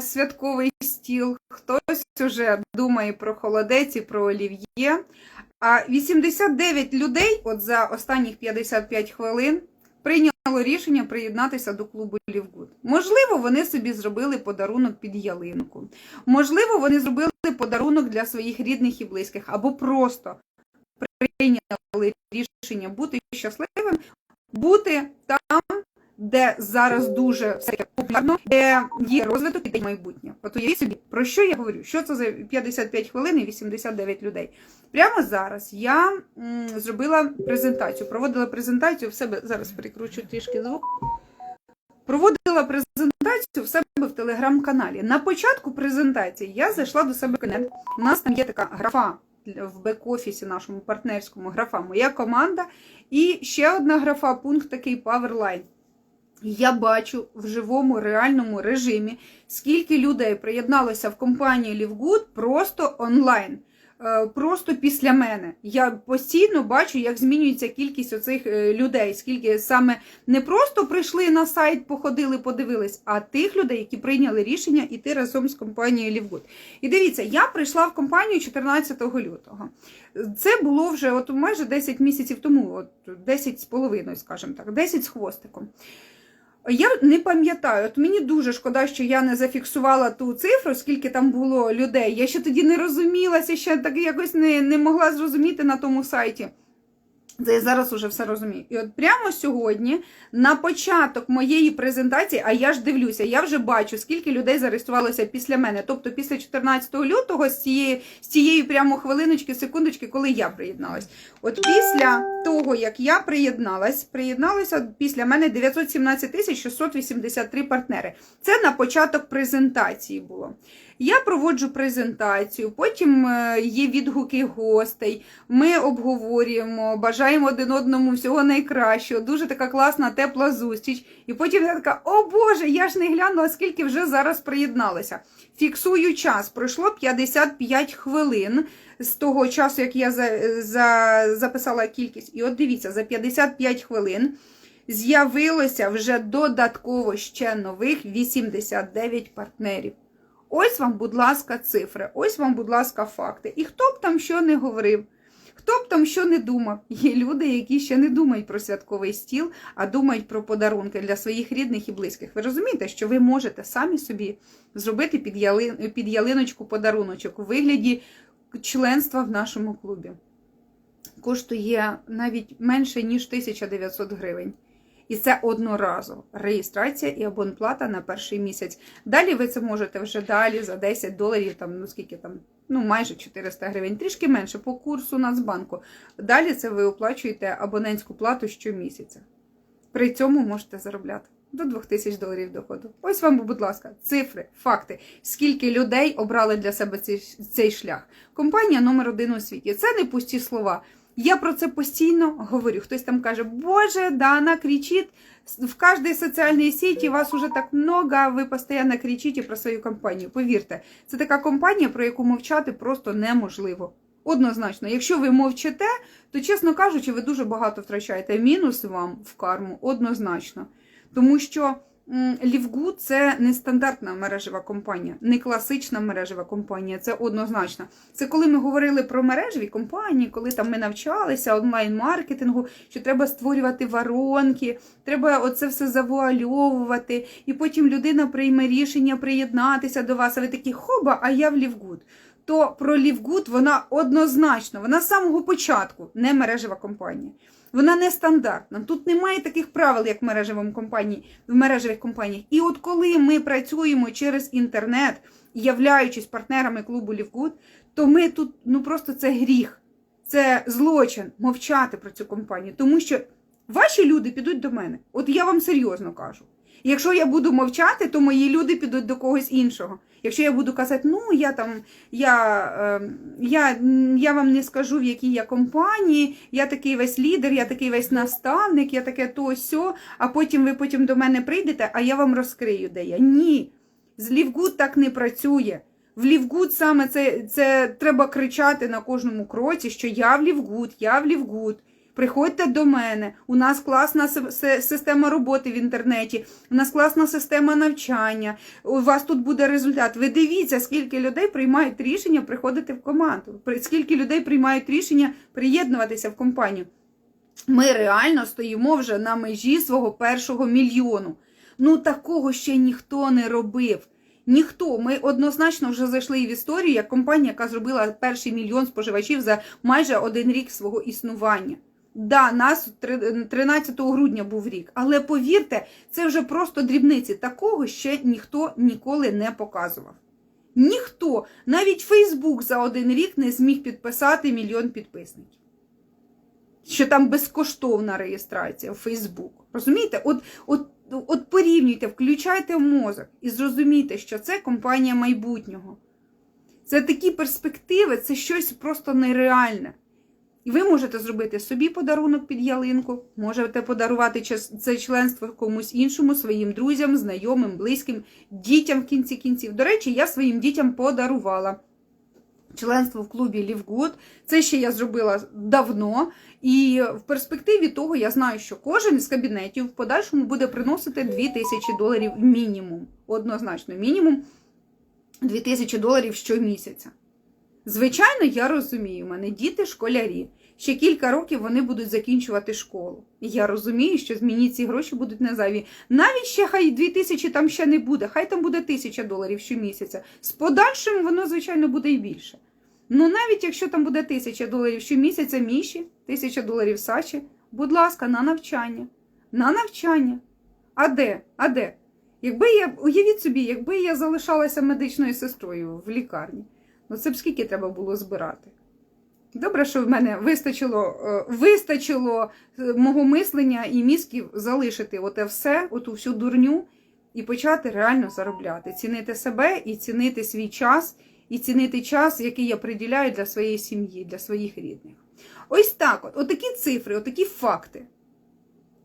святковий стіл, хтось уже думає про холодець і про олів'є. А 89 людей, от за останніх 55 хвилин, прийняло рішення приєднатися до клубу Лівгуд. Можливо, вони собі зробили подарунок під ялинку. Можливо, вони зробили подарунок для своїх рідних і близьких, або просто прийняли рішення бути щасливим, бути там, де зараз дуже все популярно, де є розвиток і де є майбутнє. От уявіть собі, про що я говорю? Що це за 55 хвилин і 89 людей? Прямо зараз я м, зробила презентацію, проводила презентацію в себе. Зараз перекручу трішки звук. Проводила презентацію в себе в телеграм-каналі. На початку презентації я зайшла до себе кабінет. У нас там є така графа в бек-офісі нашому партнерському графа Моя команда. І ще одна графа, пункт такий Powerline. Я бачу в живому реальному режимі, скільки людей приєдналося в компанію Лівгуд просто онлайн. Е, Просто після мене. Я постійно бачу, як змінюється кількість оцих е, людей, скільки саме не просто прийшли на сайт, походили, подивились, а тих людей, які прийняли рішення йти разом з компанією Лівгуд. І дивіться, я прийшла в компанію 14 лютого. Це було вже от майже 10 місяців тому, от 10 з половиною, скажімо так, 10 з хвостиком. Я не пам'ятаю, от мені дуже шкода, що я не зафіксувала ту цифру, скільки там було людей. Я ще тоді не розумілася, ще так якось не, не могла зрозуміти на тому сайті. Це я зараз уже все розумію. І от прямо сьогодні, на початок моєї презентації, а я ж дивлюся, я вже бачу, скільки людей зареєструвалося після мене. Тобто після 14 лютого, з цієї, з цієї прямо хвилиночки, секундочки, коли я приєдналась. От після того, як я приєдналась, приєдналося після мене 917 тисяч 683 партнери. Це на початок презентації було. Я проводжу презентацію, потім е, є відгуки гостей. Ми обговорюємо, бажаємо один одному всього найкращого. Дуже така класна, тепла зустріч. І потім я така: о Боже, я ж не глянула, скільки вже зараз приєдналося. Фіксую час. Пройшло 55 хвилин з того часу, як я за, за, записала кількість. І от дивіться, за 55 хвилин. З'явилося вже додатково ще нових 89 партнерів. Ось вам, будь ласка, цифри, ось вам, будь ласка, факти. І хто б там що не говорив, хто б там що не думав. Є люди, які ще не думають про святковий стіл, а думають про подарунки для своїх рідних і близьких. Ви розумієте, що ви можете самі собі зробити під, ялин, під ялиночку подаруночок у вигляді членства в нашому клубі. Коштує навіть менше, ніж 1900 гривень. І це одноразово реєстрація і абонплата на перший місяць. Далі ви це можете вже далі за 10 доларів, там, ну скільки там, ну майже 400 гривень, трішки менше по курсу Нацбанку. Далі це ви оплачуєте абонентську плату щомісяця. При цьому можете заробляти до 2000 доларів доходу. Ось вам, будь ласка, цифри, факти, скільки людей обрали для себе цей, цей шлях. Компанія номер один у світі. Це не пусті слова. Я про це постійно говорю. Хтось там каже, Боже, да она кричит, в каждой соціальній сеті вас уже так много, ви постійно кричите про свою компанію. Повірте, це така компанія, про яку мовчати просто неможливо. Однозначно, якщо ви мовчите, то, чесно кажучи, ви дуже багато втрачаєте. Мінус вам в карму однозначно. Тому що Лівгуд це не стандартна мережева компанія, не класична мережева компанія, це однозначно. Це коли ми говорили про мережеві компанії, коли там ми навчалися онлайн-маркетингу, що треба створювати воронки, треба оце все завуальовувати, і потім людина прийме рішення приєднатися до вас, а ви такі хоба, а я в Лівгуд. То про Лівгуд вона однозначно, вона з самого початку не мережева компанія. Вона не стандартна. Тут немає таких правил, як в мережевому компанії, в мережевих компаніях. І от коли ми працюємо через інтернет, являючись партнерами клубу Лівгуд, то ми тут ну просто це гріх, це злочин мовчати про цю компанію. Тому що ваші люди підуть до мене. От я вам серйозно кажу. Якщо я буду мовчати, то мої люди підуть до когось іншого. Якщо я буду казати, ну я там, я е, я, я вам не скажу, в якій я компанії, я такий весь лідер, я такий весь наставник, я таке то сьо, а потім ви потім до мене прийдете, а я вам розкрию, де я. Ні. З Лівгуд так не працює. В Лівгуд саме це, це треба кричати на кожному кроці, що я в Лівгуд, я в Лівгуд. Приходьте до мене. У нас класна си- си- система роботи в інтернеті, у нас класна система навчання. У вас тут буде результат. Ви дивіться, скільки людей приймають рішення приходити в команду, скільки людей приймають рішення приєднуватися в компанію. Ми реально стоїмо вже на межі свого першого мільйону. Ну такого ще ніхто не робив. Ніхто. Ми однозначно вже зайшли в історію як компанія, яка зробила перший мільйон споживачів за майже один рік свого існування. Да, нас 13 грудня був рік, але повірте, це вже просто дрібниці. Такого ще ніхто ніколи не показував. Ніхто, навіть Фейсбук за один рік не зміг підписати мільйон підписників. Що там безкоштовна реєстрація в Фейсбук. Розумієте? От, от, от порівнюйте, включайте мозок і зрозумійте, що це компанія майбутнього. Це такі перспективи, це щось просто нереальне. І ви можете зробити собі подарунок під ялинку, можете подарувати це членство комусь іншому, своїм друзям, знайомим, близьким, дітям в кінці кінців. До речі, я своїм дітям подарувала членство в клубі Live Це ще я зробила давно. І в перспективі того я знаю, що кожен із кабінетів в подальшому буде приносити 2000 доларів мінімум. Однозначно, мінімум 2000 доларів щомісяця. Звичайно, я розумію, мене діти школярі. Ще кілька років вони будуть закінчувати школу. Я розумію, що мені ці гроші будуть не зайві. Навіть ще хай 2000 там ще не буде, хай там буде 1000 доларів щомісяця. З подальшим воно, звичайно, буде і більше. Ну навіть якщо там буде 1000 доларів щомісяця Міші, 1000 доларів Сачі, будь ласка, на навчання. На навчання. А де? А де? Якби я, уявіть собі, якби я залишалася медичною сестрою в лікарні, ну це б скільки треба було збирати? Добре, що в мене вистачило, е, вистачило е, мого мислення і мізків залишити оте все, оту всю дурню, і почати реально заробляти, цінити себе і цінити свій час, і цінити час, який я приділяю для своєї сім'ї, для своїх рідних. Ось так, от, отакі цифри, отакі факти.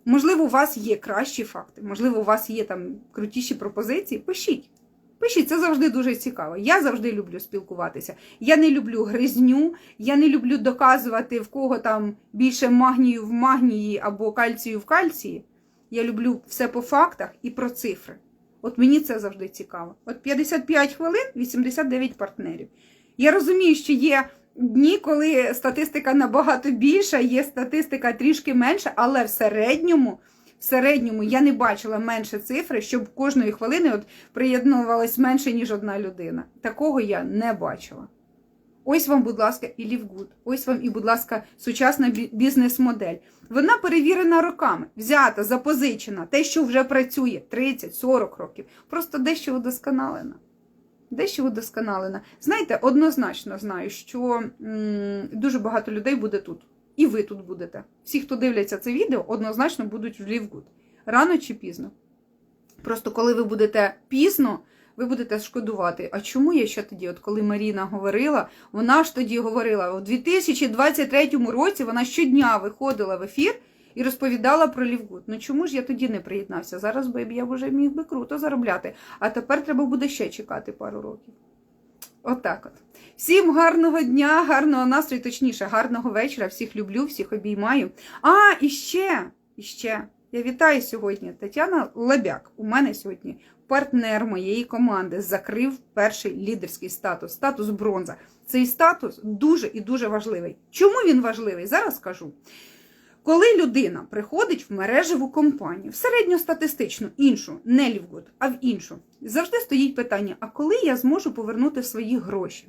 Можливо, у вас є кращі факти, можливо, у вас є там крутіші пропозиції. Пишіть. Пишіть, це завжди дуже цікаво. Я завжди люблю спілкуватися. Я не люблю гризню, я не люблю доказувати, в кого там більше магнію в магнії або кальцію в кальції. Я люблю все по фактах і про цифри. От мені це завжди цікаво. От 55 хвилин, 89 партнерів. Я розумію, що є дні, коли статистика набагато більша, є статистика трішки менша, але в середньому. В середньому я не бачила менше цифри, щоб кожної хвилини от приєднувалось менше, ніж одна людина. Такого я не бачила. Ось вам, будь ласка, і Лівгуд. Ось вам і, будь ласка, сучасна бізнес-модель. Вона перевірена роками, взята, запозичена, те, що вже працює 30-40 років, просто дещо удосконалена. Дещо удосконалена. Знаєте, однозначно знаю, що м, дуже багато людей буде тут. І ви тут будете. Всі, хто дивляться це відео, однозначно будуть в Лівгуд. Рано чи пізно. Просто коли ви будете пізно, ви будете шкодувати. А чому я ще тоді, от коли Маріна говорила, вона ж тоді говорила, у 2023 році вона щодня виходила в ефір і розповідала про Лівгуд. Ну чому ж я тоді не приєднався? Зараз би я вже міг би круто заробляти. А тепер треба буде ще чекати пару років. Отак от. Всім гарного дня, гарного настрою, точніше, гарного вечора. Всіх люблю, всіх обіймаю. А, і ще, і ще. Я вітаю сьогодні Тетяна Лебяк. У мене сьогодні партнер моєї команди закрив перший лідерський статус, статус бронза. Цей статус дуже і дуже важливий. Чому він важливий? Зараз скажу. Коли людина приходить в мережеву компанію, в середньостатистичну, іншу, не Лівгуд, а в іншу, завжди стоїть питання: а коли я зможу повернути свої гроші?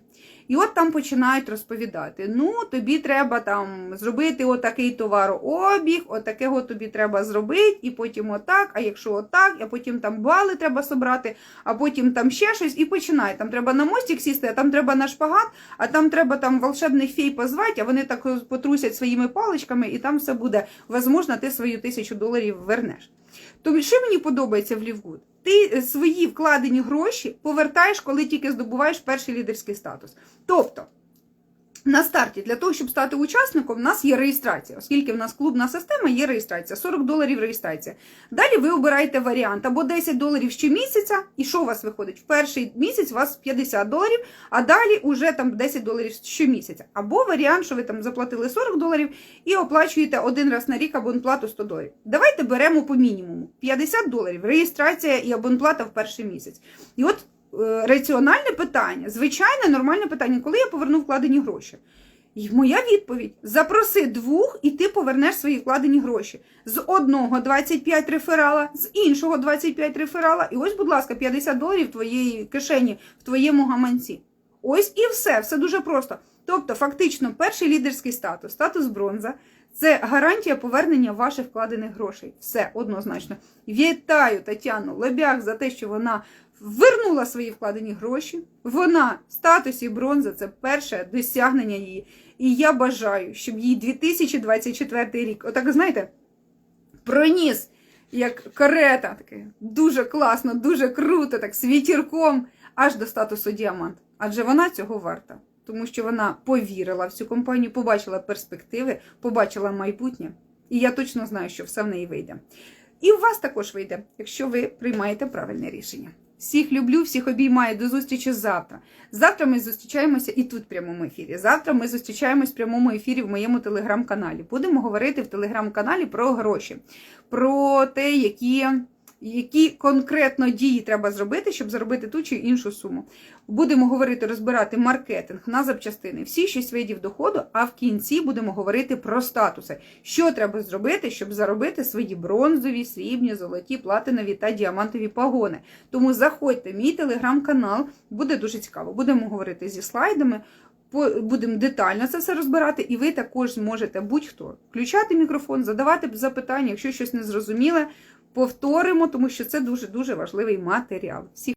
І от там починають розповідати: ну, тобі треба там зробити отакий товарообіг, отакого тобі треба зробити, і потім отак, а якщо отак, а потім там бали треба собрати, а потім там ще щось, і починає. Там треба на мостик сісти, а там треба на шпагат, а там треба там волшебних фей позвати, а вони так потрусять своїми паличками, і там все буде. Возможно, ти свою тисячу доларів вернеш. Тобто, що мені подобається в Лівгуд? Ти свої вкладені гроші повертаєш, коли тільки здобуваєш перший лідерський статус. Тобто, На старті для того, щоб стати учасником, в нас є реєстрація, оскільки в нас клубна система, є реєстрація, 40 доларів реєстрація. Далі ви обираєте варіант або 10 доларів щомісяця, і що у вас виходить? В перший місяць у вас 50 доларів, а далі вже там 10 доларів щомісяця. Або варіант, що ви там заплатили 40 доларів і оплачуєте один раз на рік абонплату 100 доларів. Давайте беремо по мінімуму 50 доларів, реєстрація і абонплата в перший місяць. І от раціональне питання, звичайне нормальне питання, коли я поверну вкладені гроші. І моя відповідь: запроси двох, і ти повернеш свої вкладені гроші. З одного 25 реферала, з іншого 25 реферала. І ось, будь ласка, 50 доларів в твоєї кишені, в твоєму гаманці. Ось і все, все дуже просто. Тобто, фактично, перший лідерський статус, статус бронза, це гарантія повернення ваших вкладених грошей. Все однозначно. Вітаю Тетяну Лебях за те, що вона вернула свої вкладені гроші. Вона в статусі бронза це перше досягнення її. І я бажаю, щоб їй 2024 рік, отак, знаєте, проніс як карета, таке дуже класно, дуже круто, так з вітірком, аж до статусу діамант. Адже вона цього варта. Тому що вона повірила в цю компанію, побачила перспективи, побачила майбутнє. І я точно знаю, що все в неї вийде. І у вас також вийде, якщо ви приймаєте правильне рішення. Всіх люблю, всіх обіймаю. До зустрічі завтра. Завтра ми зустрічаємося і тут в прямому ефірі. Завтра ми зустрічаємось в прямому ефірі в моєму телеграм-каналі. Будемо говорити в телеграм-каналі про гроші, про те, які, які конкретно дії треба зробити, щоб заробити ту чи іншу суму. Будемо говорити, розбирати маркетинг на запчастини, всі шість видів доходу, а в кінці будемо говорити про статуси. Що треба зробити, щоб заробити свої бронзові, срібні, золоті, платинові та діамантові пагони. Тому заходьте, мій телеграм-канал буде дуже цікаво. Будемо говорити зі слайдами. Будемо детально це все розбирати, і ви також зможете будь-хто включати мікрофон, задавати запитання, якщо щось не зрозуміле, повторимо, тому що це дуже дуже важливий матеріал. Всіх